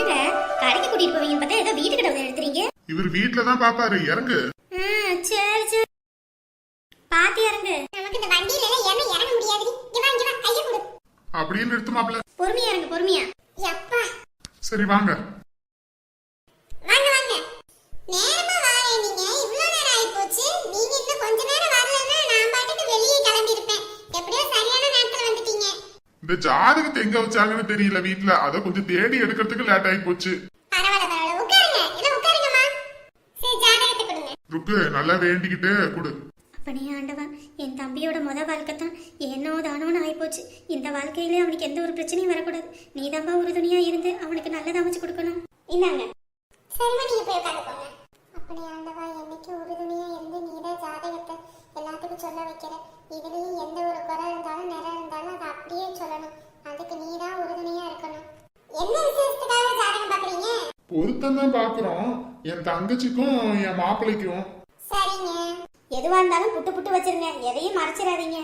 என்னங்க? கடைக்கு கூட்டிட்டு போவீங்க பார்த்தா ஏதோ இவர் வீட்டுல தான் பாப்பாரு. இறங்கு. சரி சரி. பாத்து இறங்கு. நமக்கு இந்த வண்டியில எல்லாம் ஏன்னா இறங்க முடியாது இங்க வா இங்க வா கைய கொடு. அப்படின்னு நிறுத்துமாப்ல பொறுமையா இறங்கு பொறுமையா. எப்பா. சரி வாங்க. வாங்க வாங்க. இந்த ஜாதகத்தை எங்க வச்சாங்கன்னு தெரியல வீட்டுல அத கொஞ்சம் தேடி எடுக்கிறதுக்கு லேட் ஆகி போச்சு. ருக்கு நல்லா வேண்டிக்கிட்டு கொடு. அப்பனே ஆண்டவா என் தம்பியோட முத வாழ்க்கை தான் ஏனோ தானோன்னு ஆயிப்போச்சு. இந்த வாழ்க்கையிலே அவனுக்கு எந்த ஒரு பிரச்சனையும் வரக்கூடாது. நீதான்பா உறுதுணையா இருந்து அவனுக்கு நல்லதை அமைச்சு கொடுக்கணும். இந்தாங்க சரிம்மா நீங்க போய் உட்காந்துக்கோங்க அப்படி ஆண்டவா என்னைக்கு உறுதுணையா இருந்து நீதான் ஜாதகத்தை எல்லாத்துக்கும் சொல்ல வைக்கிற இதுலயும் எந்த ஒரு குறை இருந்தாலும் நிறை இருந்தாலும் அதை அப்படியே சொல்லணும் அதுக்கு நீதான் உறுதுணையா இருக்கணும் என்ன விசேஷத்துக்காக ஜாதகம் பாக்குறீங்க பொருத்தம் தான் பாக்குறோம். என் தங்கச்சிக்கும் என் மாப்பிள்ளைக்கும். சரிங்க. எதுவா இருந்தாலும் புட்டு புட்டு வச்சிருங்க. எதையும் மறைச்சிடாதீங்க.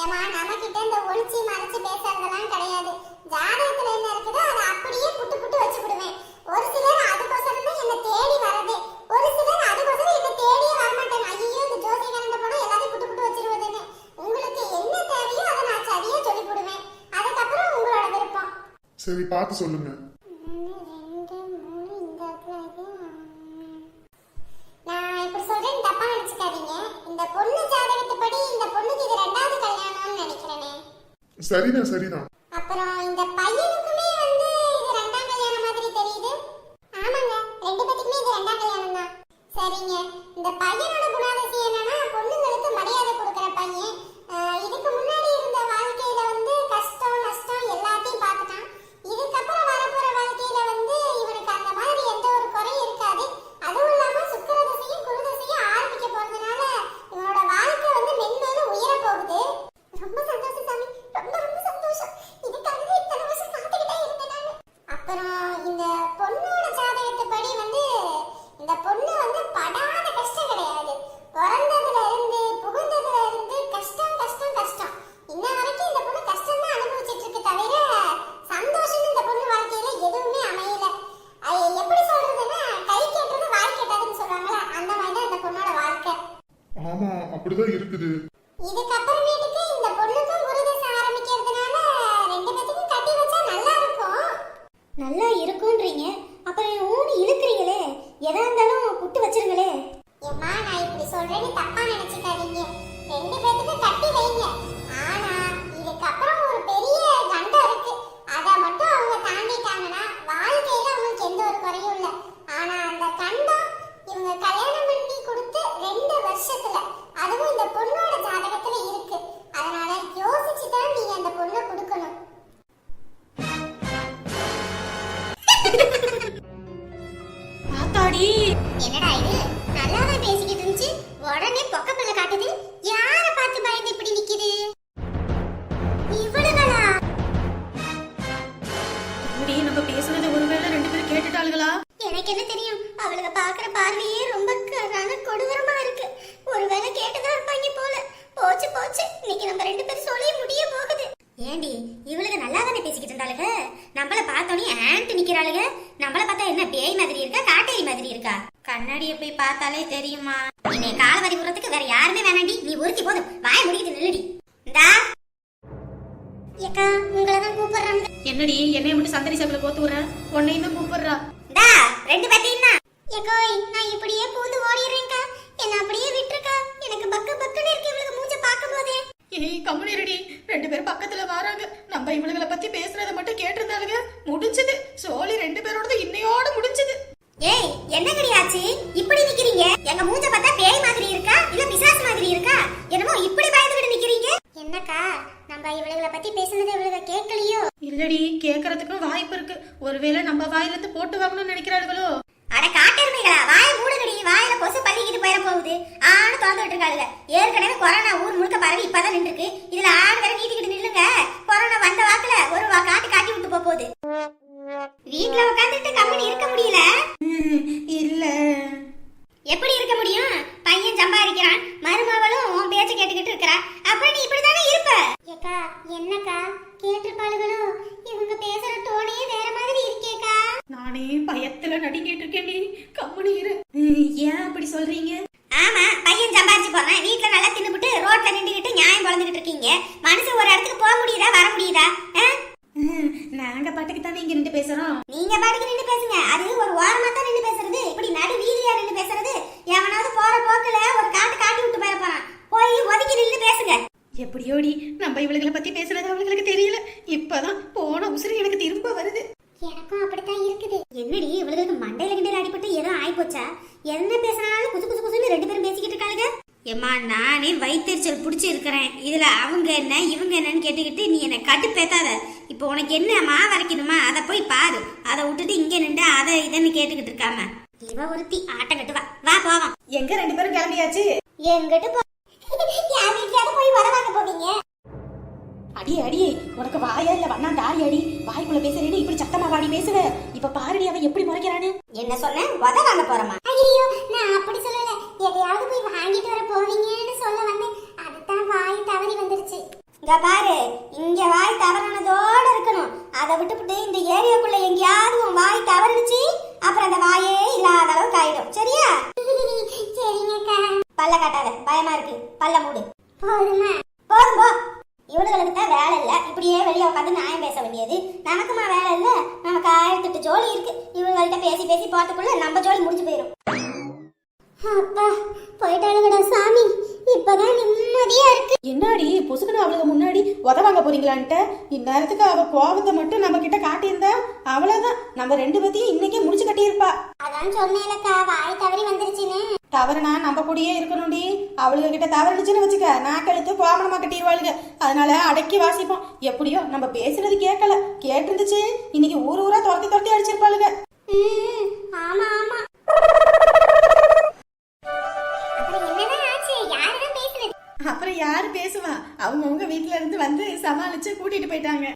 ஏமா நம்ம கிட்ட இந்த ஒளிச்சு மறைச்சு பேசுறதெல்லாம் கிடையாது. ஜாதகத்துல என்ன இருக்குதோ அதை அப்படியே புட்டு புட்டு வச்சு விடுவேன் ஒரு சிலர் அதுக்கோசரம் தான் என்ன தேடி வரது ஒரு சிலர் அதுக்கோசரம் என்ன தேடியே வரமாட்டேன். ஐயோ இந்த ஜோசியக்காரன் போனா எல்லாத்தையும் புட்டு புட்டு வச்சிருவதுன்னு. உங்களுக்கு என்ன தேவையோ அதை நான் சரியா சொல்லி விடுவேன் அதுக்கப்புறம் உங்களோட விருப்பம். சரி பார்த்து சொல்லுங்க. சரிதான் சரிதான் நல்லா இருக்கும்ன்றீங்க. அப்புறம் ஊனி இழுக்கிறீங்களே. எதா இருந்தாலும் புட்டு வச்சிருங்களே. ஏம்மா நான் இப்படி சொல்றேன்னு தப்பா நினைச்சுக்காதீங்க. ரெண்டு பேத்துக்கு கட்டி வைங்க. ஆனா இதுக்கப்புறம் ஒரு பெரிய கண்டம் இருக்கு. அதை மட்டும் அவங்க தாண்டிட்டாங்கன்னா வாழ்க்கையில அவங்களுக்கு எந்த ஒரு குறையும் இல்லை. ஆனா அந்த கண்டம் இவங்க கல்யாணம் பண்ணி கொடுத்து ரெண்டு வருஷத்துல அதுவும் இந்த பொண்ணோட ஜாதகத்துல இருக்கு. அதனால யோசிச்சு தான் நீங்க அந்த பொண்ணை கொடுக்கணும். ஆத்தாடி என்னடா இது? நல்லாவே பேசிக்கிட்டு இருந்துச்சு. உடனே பொக்கப்பல்ல காட்டுது. யார பார்த்து பயந்து இப்படி நிக்குது? இவளுகளா? நம்ம பேசுனது ஒருவேளை ரெண்டு பேரும் கேட்டுட்டாளுகளா? எனக்கு என்ன தெரியும்? அவளுங்க பாக்குற பார்வையே ரொம்ப கரான கொடூரமா இருக்கு. ஒருவேளை கேட்டுதான் இருப்பாங்க போல. போச்சு போச்சு. இன்னைக்கு நம்ம ரெண்டு பேரும் சொல்லி முடிய போகுது. ஏண்டி இவளுக்கு நல்லா தானே பேசிக்கிட்டு இருந்தாளுக? நம்மள பார்த்தோன்னே ஆன்ட்டு நிக்கிறாளுக. நம்மள பார்த்தா என்ன பேய் மாதிரி இருக்கா காட்டேரி மாதிரி இருக்கா? கண்ணாடியை போய் பார்த்தாலே தெரியுமா? என்னை காலவரி விடுறதுக்கு வேற யாருமே வேணாண்டி. நீ ஒருத்தி போதும். வாய முடிக்கிட்டு நில்லுடி. இந்தா. ஏக்கா உங்களை தான் கூப்பிடுறாங்க என்னடி என்னைய மட்டும் சந்தடி சகல கோத்து விடுற? உன்னையும் தான் கூப்பிடுறா. இந்தா ரெண்டு பேர்த்தையும் தான் ஏக்கோய் நான் இப்படியே பூந்து ஓடிடுறேன்க்கா. என்ன அப்படியே விட்டுருக்கா. எனக்கு பக்கு பக்குன்னு இருக்கு இவளுக்கு மூஞ்ச பார்க்கும் போதே ஏய் கம்முனிரடி. ரெண்டு பேரும் பக்கத்துல வராங்க. நம்ம இவளுகளை பத்தி பேசுறத மட்டும் கேட்டிருந்தாலுங்க முடிஞ்சது. சோழி ரெண்டு பேரோடது இன்னையோட முடிஞ்சது ஏய் என்ன கிடையாச்சு இப்படி நிக்கிறீங்க எங்க மூஞ்ச பார்த்தா பேய் மாதிரி இருக்கா இல்ல பிசாசு மாதிரி இருக்கா என்னமோ இப்படி பயந்துகிட்டு நிக்கிறீங்க என்னக்கா நம்ம இவளுகளை பத்தி பேசுனது இவளுக கேட்கலையோ இல்லடி கேக்குறதுக்கும் வாய்ப்பு இருக்கு ஒருவேளை நம்ம வாயில இருந்து போட்டு வாங்கணும்னு நினைக்கிறாளுகளோ அட காட்டெருமைகளா வாய மூடுங்கடி வாயில கொசு பள்ளிக்கிட்டு போயிட போகுது ஆணு திறந்துட்டு இருக்காளுங்க ஏற்கனவே கொரோனா ஊர் முழுக்க பரவி இப்பதான் நின்றுருக்கு இதுல ஆணு வேற நீட்டிக்கிட்டு நில்லுங்க கொரோனா வந்த வாக்குல ஒரு வா காட்டு காட்டி விட்டு போக போகுது வீட்ல உட்காந்துட்டு கம்மனி இருக்க முடியல இல்ல எப்படி இருக்க முடியும் பையன் சம்பாதிக்கிறான் மருமவளும் உன் பேச்ச கேட்டுக்கிட்டு இருக்கறா அப்புறம் நீ இப்படிதானே இருப்ப ஏக்கா என்னக்கா கேட்டிருப்பாளுகளோ இவங்க பேசுற டோனே வேற மாதிரி இருக்கேக்கா நானே ஏன் அப்படி சொல்றீங்க ஆமா பையன் சம்பாதிச்சு போறான் வீட்டுல நல்லா தின்னுபிட்டு ரோட்ல நின்றுகிட்டு நியாயம் பொழந்துகிட்டு இருக்கீங்க மனுஷன் ஒரு இடத்துக்கு போக முடியுதா வர முடியுதா ஆ? ம், நாங்க பாட்டுக்கு தானே இங்க நின்று பேசுறோம் நீங்க பாட்டுக்கு நின்று பேசுங்க அது ஒரு ஓரமா தான் நின்று பேசுறது இப்படி நடு வீதியா நின்று பேசுறது எவனாவது போற போக்குல ஒரு காட்டு காட்டி விட்டு போயிட போறான் போய் ஒதுக்கி நின்று பேசுங்க எப்படியோடி நம்ம இவளுகளை பத்தி பேசுறது அவளுங்களுக்கு தெரியல இப்பதான் போன உசுறு எனக்கு திரும்ப வருது எனக்கும் அப்படித்தான் இருக்குது என்னடி இவளுக்கு மண்டையில கிண்டையில அடிபட்டு ஏதோ ஆயிப்போச்சா என்ன பேசினாலும் குசு குசு குசுன்னு ரெண்டு பேரும் பேசிக்கிட்டு இருக்காளுங்க ஏம்மா நானே வயிற்றுச்சல் பிடிச்சி இருக்கிறேன் இதுல அவங்க என்ன இவங்க என்னன்னு கேட்டுக்கிட்டு நீ என்னை கட்டுப்பேத்தாத இப்போ உனக்கு என்ன மா வரைக்கணுமா? அதை போய் பாரு. அதை விட்டுட்டு இங்க நின்று அதை இதன்னு கேட்டுக்கிட்டு இருக்காம. இவ ஒருத்தி ஆட்டம் கட்டுவா. வா போவோம். எங்க ரெண்டு பேரும் கிளம்பியாச்சு? எங்கிட்ட போ போய் உத வாங்க போவீங்க? அடியே அடியே. உனக்கு வாயா இல்ல வண்ணாண்ட ஆடி அடி. வாய்க்குள்ள பேசுறேன்னு இப்படி சத்தமா வாடி பேசுவ. இப்ப பாருடி அவன் எப்படி முறைக்கிறானு என்ன சொன்னேன் உத வாங்க போறோமா ஐயோ நான் அப்படி சொல்லல. எதையாவது போய் வாங்கிட்டு வர போவீங்கன்னு சொல்ல வந்தேன். அதுதான் வாய் தவறி வந்துருச்சு. பாரு இங்க வாய் தவறானதோட இருக்கணும். அதை விட்டுப்புட்டு இந்த ஏரியாக்குள்ள எங்கேயாவது உன் வாய் தவறுனுச்சு அப்புறம் அந்த வாயே இல்லாத அளவுக்கு ஆயிடும். சரியா? சரிங்கக்கா. பல்ல காட்டாத பயமா இருக்கு. பல்ல மூடு. போதுமா? போதும் போ. இவளுகளுக்கு தான் வேலை இல்ல. இப்படியே வெளியே உட்காந்து நியாயம் பேச வேண்டியது. நமக்குமா வேலை இல்ல? நமக்கு ஆயிரத்தெட்டு ஜோலி இருக்கு. இவங்கள்ட்ட பேசி பேசி போறதுக்குள்ள நம்ம ஜோலி முடிஞ்சு போயிடும் அப்பா போயிட்டாளுங்கடா சாமி. இப்பதான் நிம்மதியா இருக்கு. என்னாடி பொசுக்குன்னு அவளுக்கு முன்னாடி உதவாங்க போறீங்களான்ட்ட இந்நேரத்துக்கு அவ கோபத்தை மட்டும் நம்ம கிட்ட காட்டியிருந்தா அவ்வளவுதான். நம்ம ரெண்டு பேத்தையும் இன்னைக்கே முடிச்சு கட்டியிருப்பா. அதான் சொன்னேன்லக்கா வாய் தவறி வந்துருச்சுன்னு. தவறுனா நம்ம கூடயே இருக்கணும்டி. அவளுக கிட்ட தவறுனுச்சுன்னு வச்சுக்க நாக்கெழுத்து கோமணமா கட்டிடுவாளுங்க. அதனால அடக்கி வாசிப்போம். எப்படியோ நம்ம பேசுறது கேட்கல கேட்டிருந்துச்சு இன்னைக்கு ஊர் ஊரா துரத்தி துரத்தி அடிச்சிருப்பாளுங்க. ஆமா ஆமா. அப்புறம் யாரு பேசுவா? அவங்கவுங்க வீட்டுல இருந்து வந்து சமாளிச்சு கூட்டிட்டு போயிட்டாங்க.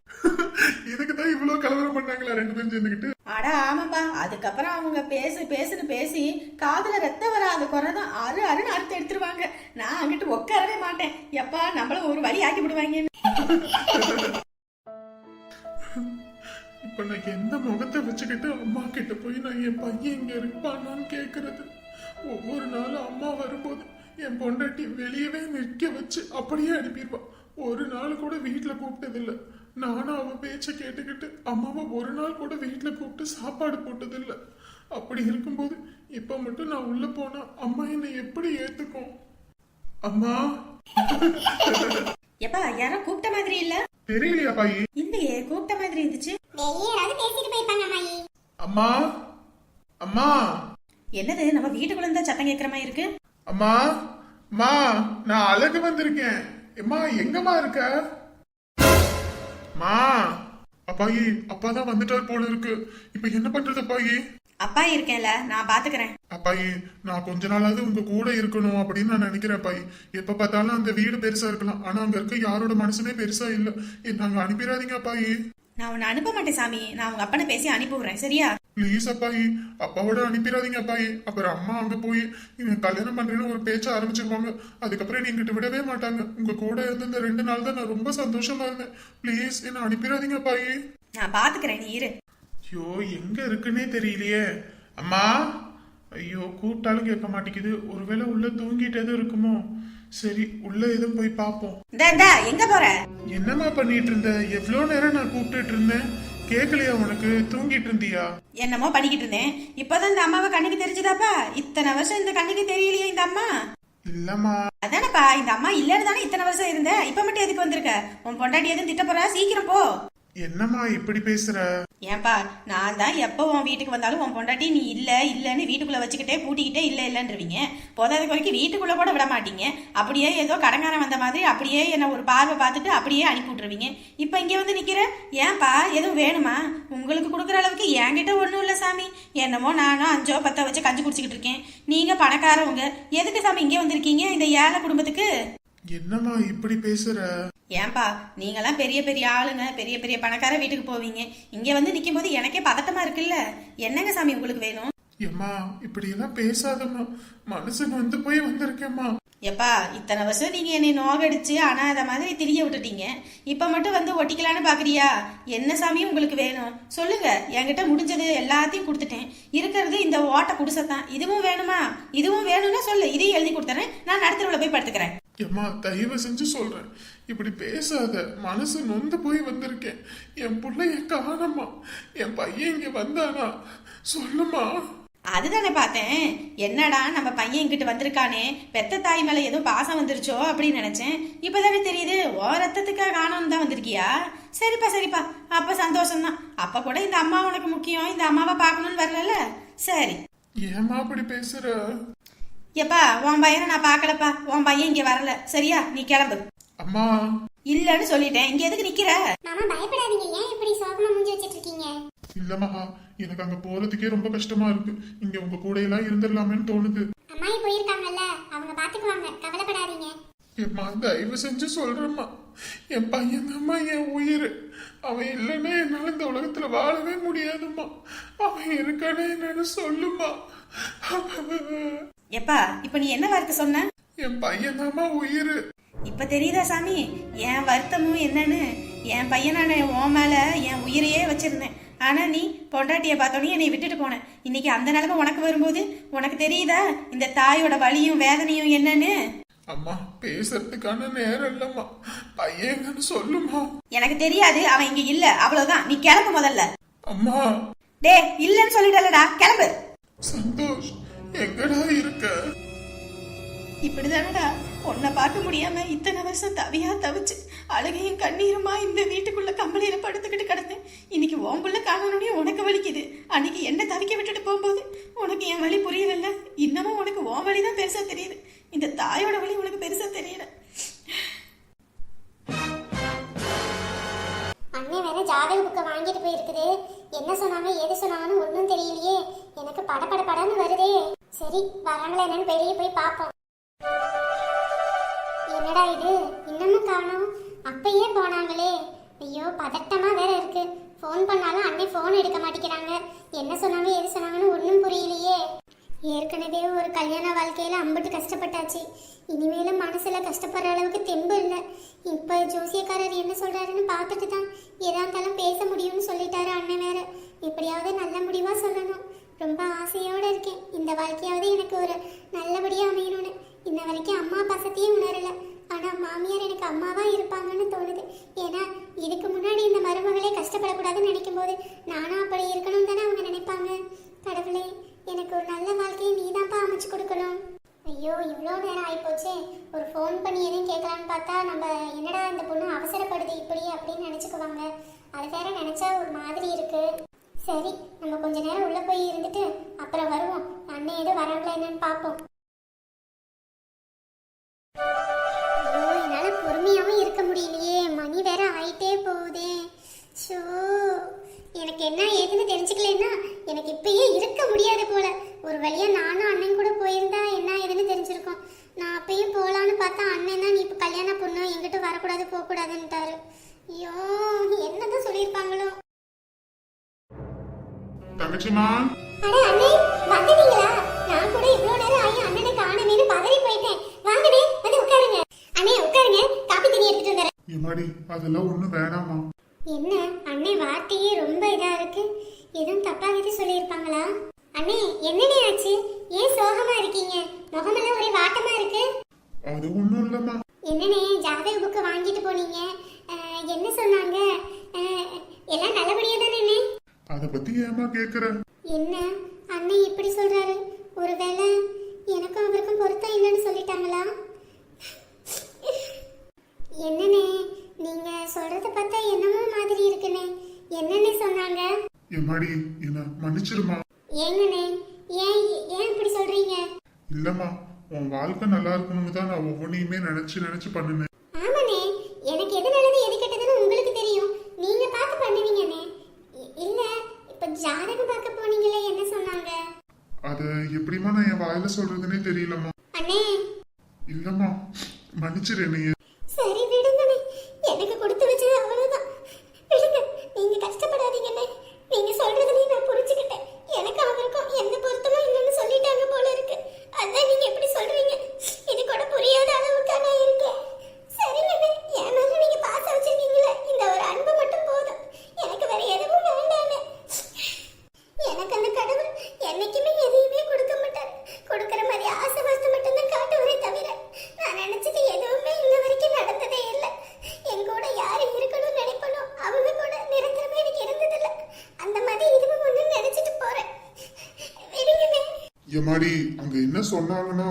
இதுக்கு தான் இவ்வளவு கலவரம் பண்ணாங்களா ரெண்டு பேரும் சேர்ந்துக்கிட்டு அட ஆமாப்பா. அதுக்கப்புறம் அவங்க பேசு பேசுன்னு பேசி காதுல ரத்தம் வராத குறைதான் அரு அருன்னு அறுத்து எடுத்துருவாங்க. நான் அங்கிட்டு உட்காரவே மாட்டேன். எப்பா நம்மள ஒரு வழி ஆக்கி விடுவாங்கன்னு. இப்ப நான் எந்த முகத்தை வச்சுக்கிட்டு அம்மா கிட்ட போய் நான் என் பையன் இங்க இருப்பானான்னு கேக்குறது. ஒவ்வொரு நாளும் அம்மா வரும்போது என் பொண்டாட்டி வெளியவே நிற்க வச்சு அப்படியே அனுப்பிடுவா. ஒரு நாள் கூட வீட்டுல கூப்பிட்டதில்ல. நானும் அவ பேச்ச கேட்டுக்கிட்டு அம்மாவை ஒரு நாள் கூட வீட்டுல கூப்பிட்டு சாப்பாடு போட்டதில்ல. அப்படி இருக்கும்போது இப்ப மட்டும் நான் உள்ள போனா அம்மா என்னை எப்படி ஏத்துக்கும்? அம்மா? எப்பா யாரோ கூப்பிட்ட மாதிரி இல்ல? தெரியலையா பாயி இல்லையே கூப்பிட்ட மாதிரி இருந்துச்சு. அம்மா? அம்மா? என்னது நம்ம வீட்டுக்குள்ள இருந்தா சத்தம் கேட்கற மாதிரி இருக்கு? அம்மா அம்மா நான் அழகு வந்திருக்கேன். அம்மா எங்கம்மா இருக்க? அம்மா அப்பாயி அப்பா தான் வந்துட்டார் போல இருக்கு. இப்ப என்ன பண்றது அப்பாயி? அப்பா இருக்கேன்ல நான் பாத்துக்கிறேன். அப்பாயி நான் கொஞ்ச நாளாவது உங்க கூட இருக்கணும் அப்படின்னு நான் நினைக்கிறேன் அப்பாயி. எப்ப பார்த்தாலும் அந்த வீடு பெருசா இருக்கலாம். ஆனா அங்க இருக்க யாரோட மனசுமே பெருசா இல்ல. அங்க அனுப்பிடாதீங்க அப்பாயி. நான் உன்னை அனுப்ப மாட்டேன் சாமி. நான் உங்க அப்பனை பேசி அனுப்பி விடுறேன் சரியா? ப்ளீஸ் அப்பாயி அப்பாவோட அனுப்பிடாதீங்க அப்பாயி. அப்புறம் அம்மா அங்க போய் நீங்க கல்யாணம் பண்றேன்னு ஒரு பேச்ச ஆரம்பிச்சிருவாங்க. அதுக்கப்புறம் நீங்க கிட்ட விடவே மாட்டாங்க. உங்க கூட இருந்த இந்த ரெண்டு நாள் தான் நான் ரொம்ப சந்தோஷமா இருந்தேன். ப்ளீஸ் என்ன அனுப்பிடாதீங்க அப்பாயி. நான் பாத்துக்கிறேன் நீ இரு. ஐயோ எங்க இருக்குன்னே தெரியலையே. அம்மா ஐயோ கூப்பிட்டாலும் கேட்க மாட்டேங்குது. ஒருவேளை உள்ள தூங்கிட்டே இருக்குமோ? சரி உள்ள எதுவும் போய் இந்தா எங்க போற? என்னம்மா பண்ணிட்டு இருந்த? எவ்வளவு நேரம் நான் கூப்பிட்டுட்டு இருந்தேன்? கேட்கலையா உனக்கு? தூங்கிட்டு இருந்தியா? என்னமோ பண்ணிக்கிட்டு இருந்தேன். இப்பதான் இந்த அம்மாவை கண்ணுக்கு தெரிஞ்சுதாப்பா. இத்தனை வருஷம் இந்த கண்ணுக்கு தெரியலையே இந்த அம்மா. இல்லம்மா. அதானப்பா இந்த அம்மா இல்லன்னு தானே இத்தனை வருஷம் இருந்த. இப்ப மட்டும் எதுக்கு வந்திருக்க? உன் பொண்டாட்டி எதுவும் திட்ட போறா? சீக்கிரம் போ. என்னம்மா இப்படி பேசுற? ஏன்பா நான் தான் எப்போ உன் வீட்டுக்கு வந்தாலும் உன் பொண்டாட்டி நீ இல்ல இல்லன்னு வீட்டுக்குள்ள வச்சுக்கிட்டே பூட்டிக்கிட்டே இல்ல இல்லன்றவீங்க. போதாத குறைக்கு வீட்டுக்குள்ள கூட விட மாட்டீங்க. அப்படியே ஏதோ கடங்காரன் வந்த மாதிரி அப்படியே என்ன ஒரு பார்வை பார்த்துட்டு அப்படியே அனுப்பி விட்டுருவீங்க இப்போ இங்கே வந்து நிக்கிற? ஏன்பா எதுவும் வேணுமா? உங்களுக்கு கொடுக்குற அளவுக்கு என்கிட்ட ஒன்றும் இல்லை சாமி. என்னமோ நானும் அஞ்சோ பத்தோ வச்சு கஞ்சி குடிச்சிக்கிட்டு இருக்கேன். நீங்க பணக்காரவங்க. எதுக்கு சாமி இங்கே வந்திருக்கீங்க இந்த ஏழை குடும்பத்துக்கு? என்னம்மா இப்படி பேசுற? ஏன்பா நீங்களாம் பெரிய பெரிய ஆளுங்க பெரிய பெரிய பணக்கார வீட்டுக்கு போவீங்க. இங்க வந்து நிக்கும் போது எனக்கே பதட்டமா இருக்குல்ல? என்னங்க சாமி உங்களுக்கு வேணும்? ஏம்மா இப்படி எல்லாம் பேசாதம்மா. மனசுக்கு வந்து போய் வந்திருக்கேம்மா. எப்பா இத்தனை வருஷம் நீங்க என்னை நோகடிச்சு அனாத மாதிரி திரிய விட்டுட்டீங்க. இப்ப மட்டும் வந்து ஒட்டிக்கலான்னு பாக்குறியா? என்ன சாமி உங்களுக்கு வேணும்? சொல்லுங்க. என்கிட்ட முடிஞ்சது எல்லாத்தையும் கொடுத்துட்டேன். இருக்கிறது இந்த ஓட்ட குடிசைத்தான் இதுவும் வேணுமா? இதுவும் வேணும்னா சொல்லு. இதையும் எழுதி கொடுத்துறேன். நான் நடுத்தரவுல போய் படுத்துக்கிறேன். ஏம்மா தயவு செஞ்சு சொல்றேன். இப்படி பேசாத. மனசு நொந்து போய் வந்திருக்கேன். என் பிள்ளைய காணம்மா. என் பையன் இங்க வந்தானா? சொல்லுமா அதுதானே பார்த்தேன். என்னடா நம்ம பையன் இங்கிட்டு வந்திருக்கானே? பெத்த தாய் மேல ஏதோ பாசம் வந்துருச்சோ அப்படின்னு நினைச்சேன். இப்பதானே தெரியுது ஓ ரத்தத்துக்காக காணோம்னு தான் வந்திருக்கியா? சரிப்பா சரிப்பா. அப்ப சந்தோஷம்தான். அப்ப கூட இந்த அம்மா உனக்கு முக்கியம். இந்த அம்மாவை பார்க்கணும்னு வரல சரி. ஏம்மா அப்படி பேசுற? எப்பா உன் பையனை நான் பார்க்கலப்பா. உன் பையன் இங்க வரல. சரியா? நீ கிளம்பு. அம்மா. இல்லன்னு சொல்லிட்டேன். இங்க எதுக்கு நிக்கிற? மாமா பயப்படாதீங்க. ஏன் இப்படி சோகமா மூஞ்சி வச்சிட்டு இருக்கீங்க இல்லம்மா எனக்கு அங்க போறதுக்கே ரொம்ப கஷ்டமா இருக்கு. இங்க உங்க கூட எல்லாம் இருந்துடலாமேன்னு தோணுது. அம்மாயி போயிருக்காங்கல்ல. அவங்க பாத்துக்குவாங்க. கவலைப்படாதீங்க. ஏம்மா தயவு செஞ்சு சொல்றேம்மா. என் பையன் தான்மா என் உயிர். அவன் இல்லைன்னா என்னால இந்த உலகத்துல வாழவே முடியாதும்மா. அவன் இருக்கானே என்னன்னு சொல்லுமா எப்பா இப்ப நீ என்ன வார்த்தை சொன்ன? என் பையன் தான்மா உயிர். இப்ப தெரியுதா சாமி? என் வருத்தமும் என்னன்னு? என் பையனான உன் மேல என் உயிரையே வச்சிருந்தேன். ஆனா நீ பொண்டாட்டிய பார்த்தோன்னே என்னை விட்டுட்டு போன. இன்னைக்கு அந்த நிலைமை உனக்கு வரும்போது உனக்கு தெரியுதா? இந்த தாயோட வலியும் வேதனையும் என்னன்னு? அம்மா பேசுறதுக்கான நேரம் இல்லம்மா. பையங்கன்னு சொல்லுமா எனக்கு தெரியாது அவன் இங்க இல்ல. அவ்வளவுதான். நீ கிளம்பு முதல்ல. அம்மா. டே இல்லன்னு சொல்லிடலடா கிளம்பு. இப்படிதானடா உன்னை பார்க்க முடியாம இத்தனை வருஷம் தவியா தவிச்சு அழுகையும் கண்ணீருமா இந்த வீட்டுக்குள்ள கம்பளியில படுத்துக்கிட்டு கிடந்தேன். இன்னைக்கு ஓம்புள்ள காணணும்னே உனக்கு வலிக்குது. அன்னைக்கு என்ன தவிக்க விட்டுட்டு போகும்போது உனக்கு என் வழி புரியல இன்னமும் உனக்கு ஓன் வழி தான் பெருசா தெரியுது. இந்த தாயோட வழி உனக்கு பெருசா தெரியல. அண்ணன் வேற ஜாதக புக்கை வாங்கிட்டு போயிருக்குது. என்ன சொன்னாங்க எது சொன்னாங்கன்னு ஒன்றும் தெரியலையே. எனக்கு படபட படன்னு வருதே. சரி வராங்களா என்னன்னு வெளியே போய் பார்ப்போம். என்னடா இது? இன்னமும் காணோம். அப்பயே போனாங்களே. ஐயோ பதட்டமா வேற இருக்கு. ஃபோன் பண்ணாலும் அண்ணே ஃபோன் எடுக்க மாட்டேங்கிறாங்க. என்ன சொன்னாங்க எது சொன்னாங்கன்னு ஒன்றும் புரியலையே. ஏற்கனவே ஒரு கல்யாண வாழ்க்கையில் அம்பிட்டு கஷ்டப்பட்டாச்சு. இனிமேல மனசில் கஷ்டப்படுற அளவுக்கு தெம்பு இல்லை. இப்போ ஜோசியக்காரர் என்ன சொல்கிறாருன்னு பார்த்துட்டு தான் எதா இருந்தாலும் பேச முடியும்னு சொல்லிட்டாரு அண்ணன் வேற. எப்படியாவது நல்ல முடிவாக சொல்லணும். ரொம்ப ஆசையோடு இருக்கேன். இந்த வாழ்க்கையாவது எனக்கு ஒரு நல்லபடியாக அமையணும்னு. இன்ன வரைக்கும் அம்மா பாசத்தையே உணரலை. ஆனால் மாமியார் எனக்கு அம்மாவாக இருப்பாங்கன்னு தோணுது. ஏன்னா இதுக்கு முன்னாடி இந்த மருமகளே கஷ்டப்படக்கூடாதுன்னு நினைக்கும் போது நானும் அப்படி இருக்கணும் தானே அவங்க நினைப்பாங்க. கடவுளே எனக்கு ஒரு நல்ல வாழ்க்கையை நீதான்ப்பா அமைச்சு கொடுக்கணும். ஐயோ இவ்வளோ நேரம் ஆகிப்போச்சே ஒரு ஃபோன் பண்ணி எதுவும் கேட்கலான்னு பார்த்தா நம்ம என்னடா இந்த பொண்ணு அவசரப்படுது இப்படி அப்படின்னு நினச்சிக்குவாங்க. அது வேற நினச்சா ஒரு மாதிரி இருக்கு. சரி நம்ம கொஞ்ச நேரம் உள்ளே போய் இருந்துட்டு அப்புறம் வருவோம். அண்ணன் எதுவும் வராங்களா என்னன்னு பார்ப்போம். முடியலையே. மணி வேற ஆயிட்டே போகுதே. ஷோ எனக்கு என்ன ஏதுன்னு தெரிஞ்சுக்கலன்னா எனக்கு இப்பயே இருக்க முடியாது போல. ஒரு வழியா நானும் அண்ணன் கூட போயிருந்தா என்ன ஏதுன்னு தெரிஞ்சிருக்கும். நான் அப்பயும் போகலான்னு பார்த்தா அண்ணன் தான் நீ இப்போ கல்யாண பொண்ணு எங்கிட்ட வரக்கூடாது போகக்கூடாதுன்ட்டாரு ஐயோ என்னதான் சொல்லியிருப்பாங்களோ. தங்கச்சிமா அட அண்ணே வந்துட்டீங்களா? நான் கூட இவ்வளோ நேரம் ஆகி அண்ணனை காணவேன்னு பதறி போயிட்டேன். எம்மாடி அதெல்லாம் ஒண்ணும் வேணாமா? என்ன அண்ணே வார்த்தையே ரொம்ப இதா இருக்கு. எதுவும் தப்பா எது சொல்லியிருப்பாங்களா? அண்ணே என்னண்ணே ஆச்சு? ஏன் சோகமா இருக்கீங்க? முகமெல்லாம் ஒரே வாட்டமா இருக்கு. அது ஒண்ணும் இல்லம்மா. என்னண்ணே ஜாதக புக்கு வாங்கிட்டு போனீங்க. என்ன சொன்னாங்க? எல்லாம் நல்லபடியா தானே அண்ணே? அத பத்தி ஏமா கேக்குற? என்ன? அண்ணன் இப்படி சொல்றாரு ஒருவேளை எனக்கும் அவருக்கும் பொருத்தம் இல்லைன்னு சொல்லிட்டாங்களா என்னண்ணே நீங்க சொல்றத பார்த்தா என்னமோ மாதிரி இருக்குண்ணே என்னண்ணே சொன்னாங்க எம்மாடி மன்னிச்சிருமா ஏங்கண்ணே ஏன் ஏன் இப்படி சொல்றீங்க? இல்லம்மா உன் வாழ்க்கை நல்லா இருக்கணும்னு தான் நான் ஒவ்வொன்றையுமே நினைச்சு நினைச்சு பண்ணுனேன். ஆமாண்ணே எனக்கு எது நல்லது எது கெட்டதுன்னு உங்களுக்கு தெரியும். நீங்க பார்த்து பண்ணுவீங்கண்ணே. இல்ல இப்ப ஜாதகம் பார்க்க போனீங்களே என்ன சொன்னாங்க? அது எப்படிமா நான் என் வாயில சொல்றதுனே தெரியலம்மா. அண்ணே. இல்லம்மா மன்னிச்சிரு என்னைய எம்மாடி அங்க என்ன சொன்னாங்கன்னா